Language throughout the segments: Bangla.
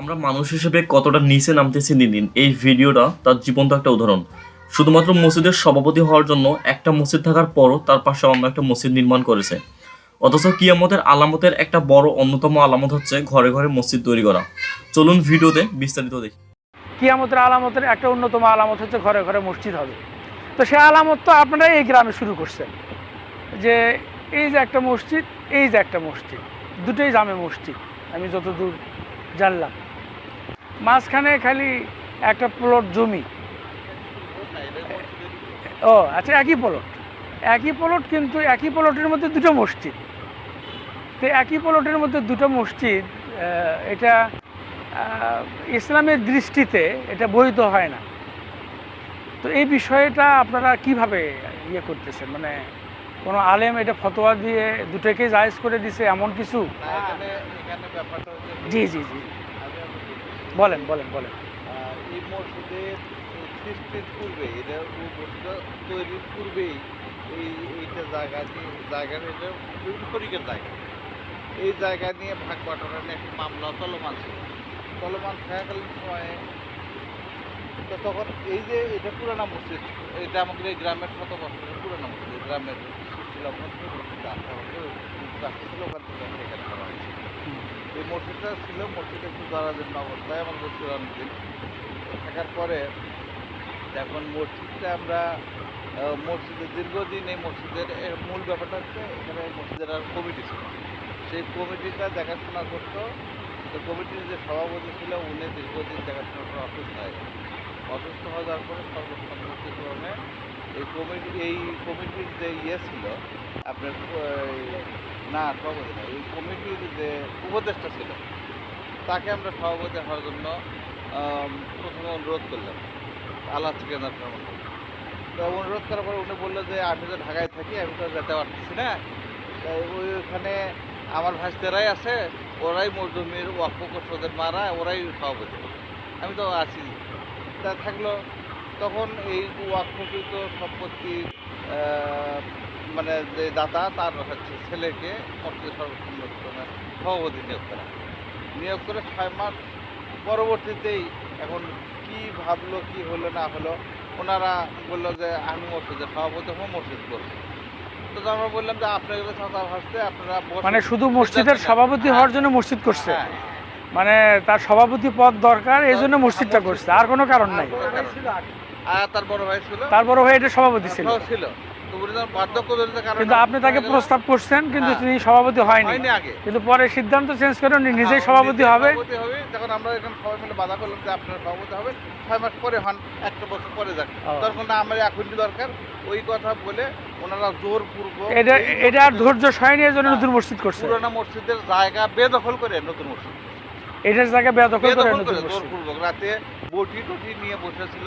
আমরা মানুষ হিসেবে কতটা নিচে নামতেছি দিন দিন, এই ভিডিওটা তার জীবন্ত একটা উদাহরণ। শুধুমাত্র মসজিদের সভাপতি হওয়ার জন্য একটা মসজিদ থাকার পরও তার পাশে অন্য একটা মসজিদ নির্মাণ করেছে। অথচ কিয়ামতের আলামতের একটা বড় অন্যতম আলামত হচ্ছে ঘরে ঘরে মসজিদ তৈরি করা। চলুন ভিডিওতে বিস্তারিত দেখি। কিয়ামতের আলামতের একটা অন্যতম আলামত হচ্ছে ঘরে ঘরে মসজিদ হবে। তো সে আলামত তো আপনারা এই গ্রামে শুরু করছেন। যে এই যে একটা মসজিদ, এই যে একটা মসজিদ, দুটোই জামে মসজিদ, আমি যতদূর জানলাম। মাঝখানে খালি একটা প্লট জমি। ও আচ্ছা একই প্লট একই প্লট কিন্তু একই প্লটের মধ্যে দুটো মসজিদ। তো একই প্লটের মধ্যে দুটো মসজিদ এটা ইসলামের দৃষ্টিতে এটা বৈধ হয় না। তো এই বিষয়টা আপনারা কীভাবে ইয়ে করতেছেন? মানে কোনো আলেম এটা ফতোয়া দিয়ে দুটোকে জায়েজ করে দিছে এমন কিছু? জি জি জি। বলেন বলেন বলেন। এই মসজিদের সৃষ্টির পূর্বে, এটা মসজিদটা তৈরির পূর্বেই এই এইটা জায়গা নিয়ে জায়গার এটা তরিকের জায়গা। এই জায়গা নিয়ে ভাগ বাটোয়ারা নিয়ে একটা মামলা চলমান ছিল। চলমান থাকাকালীন সময়ে তো তখন এই যে এটা পুরানা মসজিদ, এটা আমাদের এই গ্রামের শত বছরের পুরানা মসজিদ গ্রামের সৃষ্টি লগ্ন থেকে ছিল, ওখান থেকে আমরা এই মসজিদটা ছিল, মসজিদে একটু জরাজীর্ণ অবস্থায় আমাদের অনেকদিন থাকার পরে এখন মসজিদটা আমরা মসজিদে মসজিদের দীর্ঘদিন এই মসজিদের মূল ব্যাপারটা হচ্ছে এখানে মসজিদের আর কমিটি ছিল। সেই কমিটিটা দেখাশোনা করতো। তো কমিটির যে সভাপতি ছিল, উনি দীর্ঘদিন দেখাশোনা করে অসুস্থ হয়ে গেলেন অসুস্থ হয়ে যাওয়ার পরে সর্বসম্মতিক্রমে এই কমিটি এই কমিটির যে ইয়ে ছিল, আপনার না সভাপতি না, এই কমিটির যে উপদেষ্টা ছিল, তাকে আমরা সভাপতি হওয়ার জন্য প্রথমে অনুরোধ করলাম। আল্লাহ ঠিকানার মতো? তো অনুরোধ করার পরে উনি বলল যে, আমি তো ঢাকায় থাকি, আমি তো যেতে পারতেছি না। তাই ওই ওখানে আমার ভাইস্তেরাই আছে, ওরাই মজদুমির ওয়াক্ফ কোষদের মারা, ওরাই সভাপতি আমি তো আছি। তা থাকল তখন এই ওয়াক্ফকৃত সম্পত্তি মানে যে দাতা তার হচ্ছে ছেলেকে মসজিদ সর্বসম্মতক্রমে সভাপতি নিয়োগ করা। নিয়োগ করে ছয় মাস পরবর্তীতেই এখন কি ভাবলো কি হলো না হলো ওনারা বলল যে আমি মসজিদের সভাপতি হব মসজিদ করব। তো আমরা বললাম যে আপনাদের সাঁতার ভাসতে আপনারা মানে শুধু মসজিদের সভাপতি হওয়ার জন্য মসজিদ করছে? হ্যাঁ, মানে তার সভাপতি পদ দরকার এই জন্য মসজিদটা করছে। আর কোনো কারণ নাই। তার বড় ভাই এটা সভাপতি ছিল। কিন্তু আপনি তাকে প্রস্তাব করছেন কিন্তু হ্যাঁ। তিনি সভাপতি হয়নি। কিন্তু পরে সিদ্ধান্ত চেঞ্জ করে উনি নিজেই হ্যাঁ, সভাপতি হবে। সভাপতি আমরা এখানে সবাই মিলে বাধা করলাম যে আপনার সভাপতি হবে। ছয় মাস পরে হন একটা বছর পরে যাক। ও। তখন না আমার এখনই দরকার। ওই কথা বলে ওনারা জোরপূর্বক এটা এটা আর ধৈর্য সয়নি এই নতুন মসজিদ করছে। পুরোনো মসজিদের জায়গা বেদখল করে নতুন মসজিদ। এটার জায়গায় বেদখল করে জোরপূর্বক রাতে বটি টটি নিয়ে বসেছিল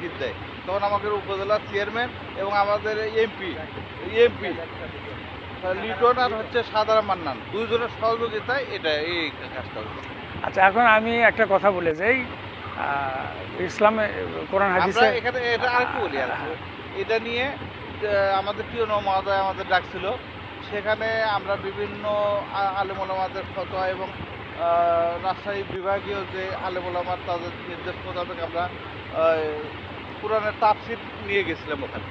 বিদ্যায়। তখন আমাদের উপজেলা চেয়ারম্যান এবং আমাদের এমপি এমপি লিটন আর হচ্ছে সাধারণ মান্নান দুইজনের সহযোগিতায় এটা এই কাজটা আচ্ছা এখন আমি একটা কথা বলে যাই। ইসলামে কোরআন হাদিসে এখানে এটা আরেকটু বলি আর কি। এটা নিয়ে আমাদের প্রিয় মহোদয় আমাদের ডাকছিল। সেখানে আমরা বিভিন্ন আলেমুলামাদের ফতোয়া এবং রাজশাহী বিভাগীয় যে আলেমুলামার তাদের নির্দেশ মোতাবেক আমরা পুরানের তাফসির নিয়ে গেছিলাম ওখানে।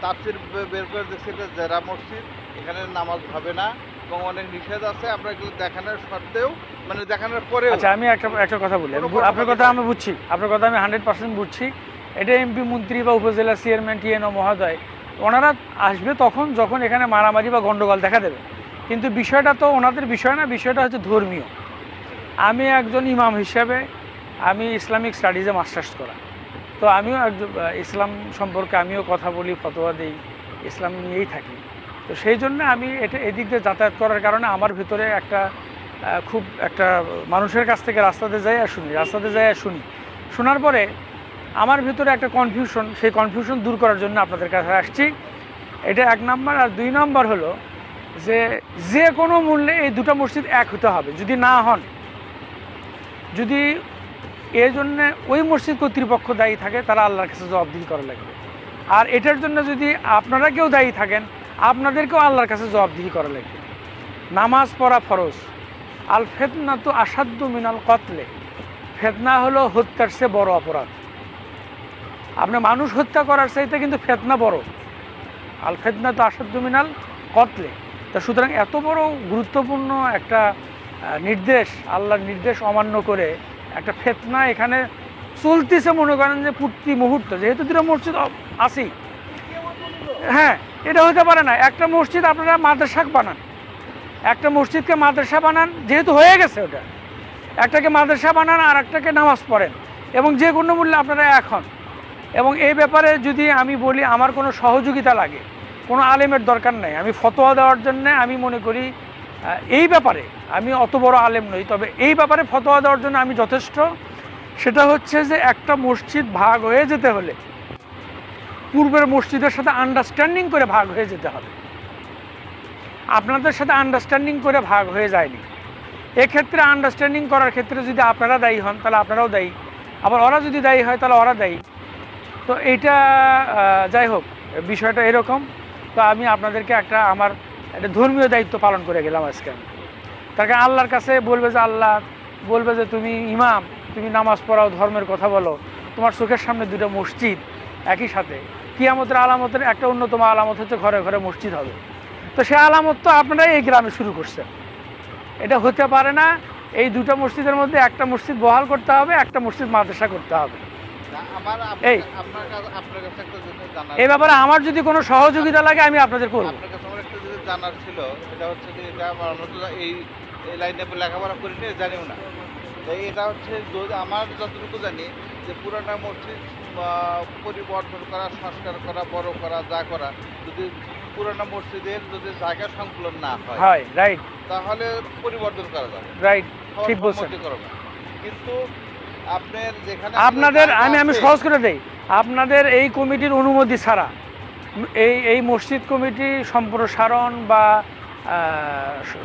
তাফসির বে- বের করে দেখছি এটা জেরা মসজিদ এখানে নামাজ হবে না এবং অনেক নিষেধ আছে আমরা এগুলো দেখানোর সত্ত্বেও মানে দেখানোর পরেও আচ্ছা আমি একটা একটা কথা বলি। আপনার কথা আমি বুঝছি আপনার কথা আমি হান্ড্রেড পার্সেন্ট বুঝছি। এটা এমপি মন্ত্রী বা উপজেলা চেয়ারম্যান টিএনও মহোদয় ওনারা আসবে তখন যখন এখানে মারামারি বা গন্ডগোল দেখা দেবে। কিন্তু বিষয়টা তো ওনাদের বিষয় না বিষয়টা হচ্ছে ধর্মীয়। আমি একজন ইমাম হিসাবে আমি ইসলামিক স্টাডিজে মাস্টার্স করা। তো আমিও একজন ইসলাম সম্পর্কে আমিও কথা বলি, ফতোয়া দিই, ইসলাম নিয়েই থাকি। তো সেই জন্য আমি এটা এদিক দিয়ে যাতায়াত করার কারণে আমার ভিতরে একটা খুব একটা মানুষের কাছ থেকে রাস্তাতে যাই আর শুনি, রাস্তাতে যাই আর শুনি। শোনার পরে আমার ভিতরে একটা কনফিউশন সেই কনফিউশন দূর করার জন্য আপনাদের কাছে আসছি। এটা এক নাম্বার আর দুই নাম্বার হলো যে যে কোনো মূল্যে এই দুটো মসজিদ এক হতে হবে। যদি না হন যদি এই জন্য ওই মসজিদ কর্তৃপক্ষ দায়ী থাকে, তারা আল্লাহর কাছে জবাবদিহি করা লাগবে। আর এটার জন্য যদি আপনারা কেউ দায়ী থাকেন, আপনাদেরকেও আল্লাহর কাছে জবাবদিহি করা লাগবে। নামাজ পড়া ফরজ। আল ফেতনা তো আসাধ্য মিনাল কতলে। ফেতনা হলো হত্যার সে বড় অপরাধ। আপনি মানুষ হত্যা করার চাইতে কিন্তু ফেতনা বড়। আল ফেতনা তো আসাদ মিনাল কতলে। তা সুতরাং এত বড় গুরুত্বপূর্ণ একটা নির্দেশ, আল্লাহর নির্দেশ অমান্য করে একটা ফেতনা এখানে চলতেছে মনে করেন যে প্রতি মুহূর্ত। যেহেতু দুটো মসজিদ আছেই। হ্যাঁ এটা হতে পারে না। একটা মসজিদ আপনারা মাদ্রাসা বানান। একটা মসজিদকে মাদ্রাসা বানান, যেহেতু হয়ে গেছে ওটা। একটাকে মাদ্রাসা বানান আর একটাকে নামাজ পড়েন। এবং যে কোনো মূল্যে আপনারা এখন এবং এই ব্যাপারে যদি আমি বলি, আমার কোনো সহযোগিতা লাগে। কোনো আলেমের দরকার নাই। আমি ফতোয়া দেওয়ার জন্য আমি মনে করি এই ব্যাপারে আমি অত বড় আলেম নই, তবে এই ব্যাপারে ফতোয়া দেওয়ার জন্য আমি যথেষ্ট। সেটা হচ্ছে যে একটা মসজিদ ভাগ হয়ে যেতে হলে পূর্বের মসজিদের সাথে আন্ডারস্ট্যান্ডিং করে ভাগ হয়ে যেতে হবে। আপনাদের সাথে আন্ডারস্ট্যান্ডিং করে ভাগ হয়ে যায়নি। এক্ষেত্রে আন্ডারস্ট্যান্ডিং করার ক্ষেত্রে যদি আপনারা দায়ী হন, তাহলে আপনারাও দায়ী। আবার ওরা যদি দায়ী হয়, তাহলে ওরা দায়ী। তো এইটা যাই হোক, বিষয়টা এরকম। তো আমি আপনাদেরকে একটা, আমার একটা ধর্মীয় দায়িত্ব পালন করে গেলাম আজকে আমি। কারণ আল্লাহর কাছে বলবে যে আল্লাহ বলবে যে তুমি ইমাম তুমি নামাজ পড়াও ধর্মের কথা বলো। তোমার চোখের সামনে দুটো মসজিদ একই সাথে। কিয়ামতের আলামতের একটা অন্যতম আলামত হচ্ছে ঘরে ঘরে মসজিদ হবে। তো সে আলামত তো আপনারাই এই গ্রামে শুরু করছেন। এটা হতে পারে না এই দুটো মসজিদের মধ্যে একটা মসজিদ বহাল করতে হবে একটা মসজিদ মাদ্রাসা করতে হবে। এই। এই ব্যাপারে আমার যদি কোনো সহযোগিতা লাগে আমি আপনাদের করব। জানার ছিল এটা হচ্ছে যে এটা আমার এই এই লাইনে লেখাপড়া করিনি জানিও না। তো এটা হচ্ছে আমার যতটুকু জানি যে পুরানা মসজিদ পরিবর্তন করা সংস্কার করা বড় করা যা করা যদি পুরানা মসজিদের যদি জায়গা সংকুলন না হয় রাইট তাহলে পরিবর্তন করা যাবে। রাইট ঠিক বলছেন। কিন্তু আপনার যেখানে আপনাদের আমি আমি সহজ করে দেই। আপনাদের এই কমিটির অনুমতি ছাড়া এই এই মসজিদ কমিটি সম্প্রসারণ বা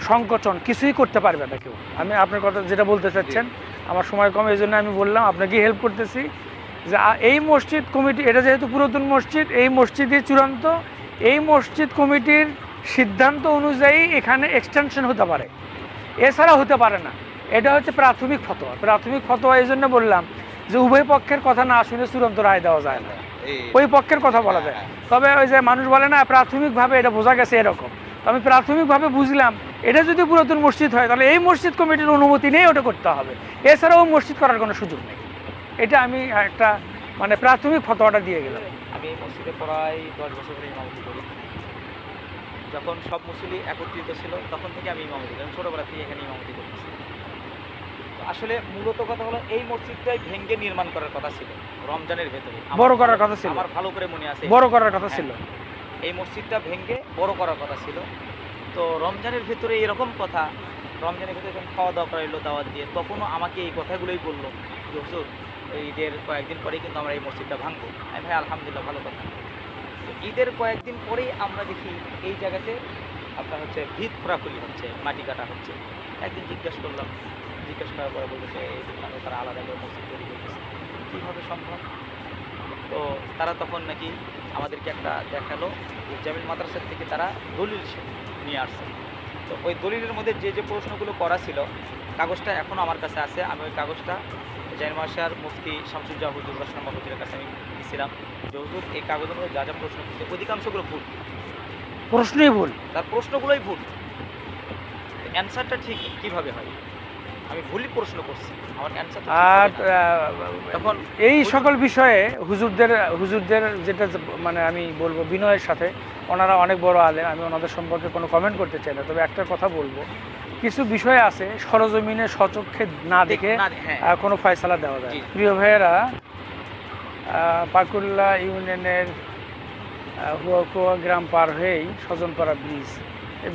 সংকোচন কিছুই করতে পারবে না কেউ। আমি আপনার কথা যেটা বলতে চাচ্ছেন আমার সময় কম এই জন্য আমি বললাম আপনাকে হেল্প করতেছি যে এই মসজিদ কমিটি এটা যেহেতু পুরাতন মসজিদ এই মসজিদই চূড়ান্ত এই মসজিদ কমিটির সিদ্ধান্ত অনুযায়ী এখানে এক্সটেনশন হতে পারে। এছাড়া হতে পারে না। এটা হচ্ছে প্রাথমিক ফতোয়া। প্রাথমিক ফতোয়া এই জন্য বললাম যে উভয় পক্ষের কথা না শুনে চূড়ান্ত রায় দেওয়া যায় না। ওই পক্ষের কথা বলা যায়। তবে ওই যে মানুষ বলে না প্রাথমিকভাবে এটা বোঝা গেছে এরকম। আমি প্রাথমিকভাবে বুঝলাম এটা যদি পুরাতন মসজিদ হয় তাহলে এই মসজিদ কমিটির অনুমতি নিয়ে ওটা করতে হবে। এছাড়াও মসজিদ করার কোনো সুযোগ নেই। এটা আমি একটা মানে প্রাথমিক ফতোয়াটা দিয়ে গেলাম। আমি এই মসজিদে প্রায় দশ বছর ধরে ইমামতি করি। যখন সব মুসলি একত্রিত ছিল তখন থেকে আমি ইমামতি করি। ছোটোবেলা থেকে এখানে ইমামতি করতেছি। তো আসলে মূলত কথা হলো এই মসজিদটাই ভেঙ্গে নির্মাণ করার কথা ছিল রমজানের ভেতরে। বড় করার কথা ছিল। আমার ভালো করে মনে আছে। বড় করার কথা ছিল। এই মসজিদটা ভেঙ্গে বড় করার কথা ছিল। তো রমজানের ভেতরে এরকম কথা, রমজানের ভেতরে যখন খাওয়া দাওয়া করা এলো, দাওয়াত দিয়ে, তখনও আমাকে এই কথাগুলোই বলল যে, হুজুর, ঈদের কয়েকদিন পরেই কিন্তু আমরা এই মসজিদটা ভাঙবো। আমি ভাই, আলহামদুলিল্লাহ, ভালো কথা। তো ঈদের কয়েকদিন পরেই আমরা দেখি এই জায়গাতে আপনার হচ্ছে ভিত খোরাখুলি হচ্ছে, মাটি কাটা হচ্ছে। একদিন জিজ্ঞেস করলাম, জিজ্ঞেস করার পরে বলতেছে এই তারা আলাদা করে মসজিদ তৈরি করতেছে। কীভাবে সম্ভব? তো তারা তখন নাকি আমাদেরকে একটা দেখাল জামিল মাদ্রাসার থেকে তারা দলিল নিয়ে আসছে। তো ওই দলিলের মধ্যে যে যে প্রশ্নগুলো করা ছিল কাগজটা এখনও আমার কাছে আছে। আমি ওই কাগজটা জাইন মাসার মুফতি শামসুজ্জাহ হুজুর হুজুরের কাছে আমি দিয়েছিলাম যে হুজুর এই কাগজের মধ্যে যা যা প্রশ্ন করছে অধিকাংশগুলো ভুল। প্রশ্নই ভুল। তার প্রশ্নগুলোই ভুল। অ্যান্সারটা ঠিক কীভাবে হয়? আমি ভুলই প্রশ্ন করছি। আমার অ্যান্সারটা আর তখন এই সকল বিষয়ে হুজুরদের হুজুরদের যেটা মানে আমি বলব বিনয়ের সাথে ওনারা অনেক বড় আলে আমি ওনাদের সম্পর্কে কোনো কমেন্ট করতে চাই না। তবে একটা কথা বলব কিছু বিষয় আছে সরজমিনে সচক্ষে না দেখে হ্যাঁ। কোনো ফয়সালা দেওয়া যায়। প্রিয় ভাইয়েরা পাকুল্লা ইউনিয়নের হুয়াকুয়া গ্রাম পার হয়েই স্বজনপাড়া ব্রিজ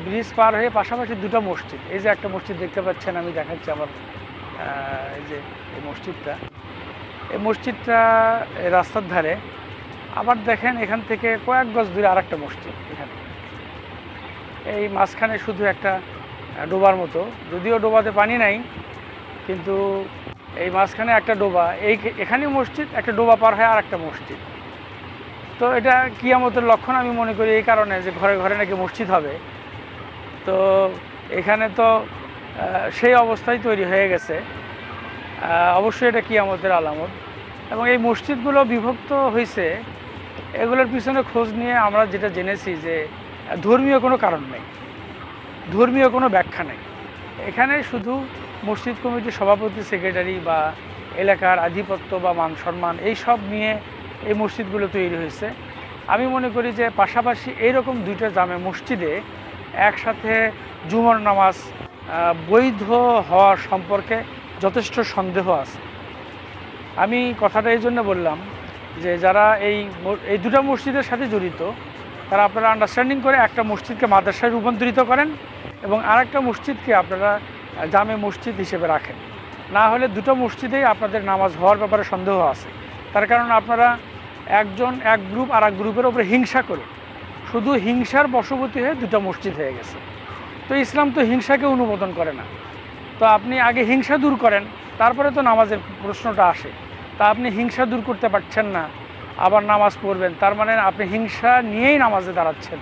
ব্রিজ পার হয়ে পাশাপাশি দুটো মসজিদ। এই যে একটা মসজিদ দেখতে পাচ্ছেন, আমি দেখাচ্ছি আমার এই যে এই মসজিদটা। এই মসজিদটা রাস্তার ধারে। আবার দেখেন এখান থেকে কয়েক গজ দূরে আর একটা মসজিদ এখানে। এই মাঝখানে শুধু একটা ডোবার মতো। যদিও ডোবাতে পানি নাই, কিন্তু এই মাঝখানে একটা ডোবা। এই এখানেই মসজিদ, একটা ডোবা পার হয় আর একটা মসজিদ। তো এটা কিয়ামতের লক্ষণ আমি মনে করি এই কারণে যে ঘরে ঘরে নাকি মসজিদ হবে। তো এখানে তো সেই অবস্থায় তৈরি হয়ে গেছে। অবশ্যই এটা কিয়ামতের আলামত। এবং এই মসজিদগুলো বিভক্ত হয়েছে এগুলোর পিছনে খোঁজ নিয়ে আমরা যেটা জেনেছি যে, ধর্মীয় কোনো কারণ নেই। ধর্মীয় কোনো ব্যাখ্যা নেই। এখানে শুধু মসজিদ কমিটির সভাপতি, সেক্রেটারি বা এলাকার আধিপত্য বা মান সম্মান, এই সব নিয়ে এই মসজিদগুলো তৈরি হয়েছে। আমি মনে করি যে পাশাপাশি এইরকম দুইটা জামে মসজিদে একসাথে জুমার নামাজ বৈধ হওয়ার সম্পর্কে যথেষ্ট সন্দেহ আছে। আমি কথাটা এই জন্য বললাম যে যারা এই এই দুটো মসজিদের সাথে জড়িত, তারা আপনারা আন্ডারস্ট্যান্ডিং করে একটা মসজিদকে মাদ্রাসায় রূপান্তরিত করেন এবং আরেকটা মসজিদকে আপনারা জামে মসজিদ হিসেবে রাখেন। না হলে দুটো মসজিদেই আপনাদের নামাজ হওয়ার ব্যাপারে সন্দেহ আছে। তার কারণ আপনারা একজন এক গ্রুপ আর এক গ্রুপের ওপরে হিংসা করে শুধু হিংসার বশবর্তী হয়ে দুটো মসজিদ হয়ে গেছে। তো ইসলাম তো হিংসাকে অনুমোদন করে না। তো আপনি আগে হিংসা দূর করেন, তারপরে তো নামাজের প্রশ্নটা আসে। তা আপনি হিংসা দূর করতে পারছেন না, আবার নামাজ পড়বেন। তার মানে আপনি হিংসা নিয়েই নামাজে দাঁড়াচ্ছেন।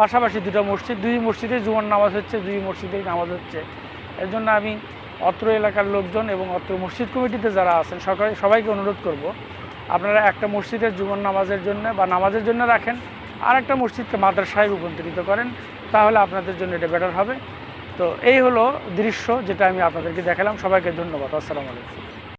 পাশাপাশি দুটো মসজিদ, দুই মসজিদে জুমার নামাজ হচ্ছে, দুই মসজিদেই নামাজ হচ্ছে। এর জন্য আমি অত্র এলাকার লোকজন এবং অত্র মসজিদ কমিটিতে যারা আছেন সবাই সবাইকে অনুরোধ করব, আপনারা একটা মসজিদের জুমার নামাজের জন্য বা নামাজের জন্য রাখেন। আর একটা মসজিদকে মাদ্রাসায় রূপান্তরিত করেন, তাহলে আপনাদের জন্য এটা বেটার হবে। তো এই হলো দৃশ্য যেটা আমি আপনাদেরকে দেখালাম। সবাইকে ধন্যবাদ। আসসালামু আলাইকুম।